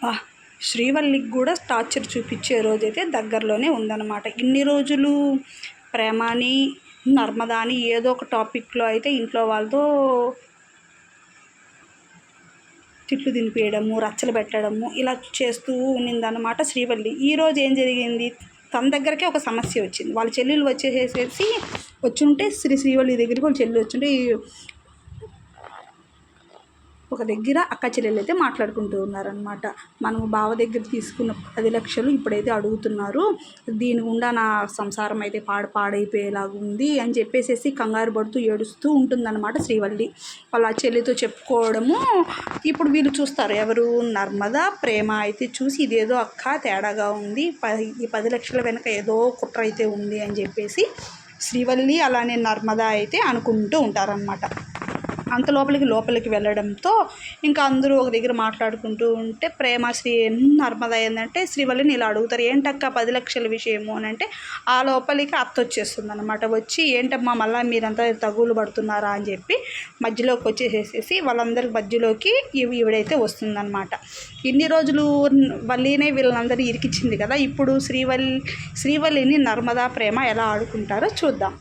ఆ, శ్రీవల్లికి కూడా టార్చర్ చూపించే రోజైతే దగ్గరలోనే ఉందన్నమాట. ఇన్ని రోజులు ప్రేమని నర్మదాని ఏదో ఒక టాపిక్లో అయితే ఇంట్లో వాళ్ళతో తిట్లు తినిపేయడము రచ్చలు పెట్టడము ఇలా చేస్తూ ఉన్నిందనమాట శ్రీవల్లి. ఈరోజు ఏం జరిగింది? తన దగ్గరకే ఒక సమస్య వచ్చింది. వాళ్ళ చెల్లెలు వచ్చేసేసి వచ్చుంటే శ్రీ శ్రీవల్లి దగ్గరికి వాళ్ళ చెల్లి వచ్చుంటే ఒక దగ్గర అక్క చెల్లెలు అయితే మాట్లాడుకుంటూ ఉన్నారనమాట మనము బావ దగ్గర తీసుకున్న పది లక్షలు ఇప్పుడైతే అడుగుతున్నారు. దీని గుండా నా సంసారం అయితే పాడు పాడైపోయేలాగా ఉంది అని చెప్పేసేసి కంగారు పడుతూ ఏడుస్తూ ఉంటుందన్నమాట శ్రీవల్లి. వాళ్ళ చెల్లితో చెప్పుకోవడము ఇప్పుడు వీళ్ళు చూస్తారు. ఎవరు? నర్మద ప్రేమ అయితే చూసి ఇదేదో అక్క తేడాగా ఉంది. ఈ పది లక్షల వెనక ఏదో కుట్ర అయితే ఉంది అని చెప్పేసి శ్రీవల్లి అలానే నర్మద అయితే అనుకుంటూ ఉంటారనమాట అంత లోపలికి లోపలికి వెళ్ళడంతో ఇంకా అందరూ ఒక దగ్గర మాట్లాడుకుంటూ ఉంటే ప్రేమ శ్రీ నర్మద ఏంటంటే శ్రీవల్లిని ఇలా అడుగుతారు. ఏంటక్క పది లక్షల విషయము? అని అంటే ఆ లోపలికి అత్త వచ్చేస్తుంది అనమాట వచ్చి ఏంటమ్మా మళ్ళీ మీరంతా తగులు పడుతున్నారా? అని చెప్పి మధ్యలోకి వచ్చేసేసి వాళ్ళందరి మధ్యలోకి ఈవిడైతే వస్తుందన్నమాట. ఇన్ని రోజులు వల్లినే వీళ్ళందరినీ ఇరికిచ్చింది కదా ఇప్పుడు శ్రీవల్లి శ్రీవల్లిని నర్మదా ప్రేమ ఎలా ఆడుకుంటారో చూద్దాం.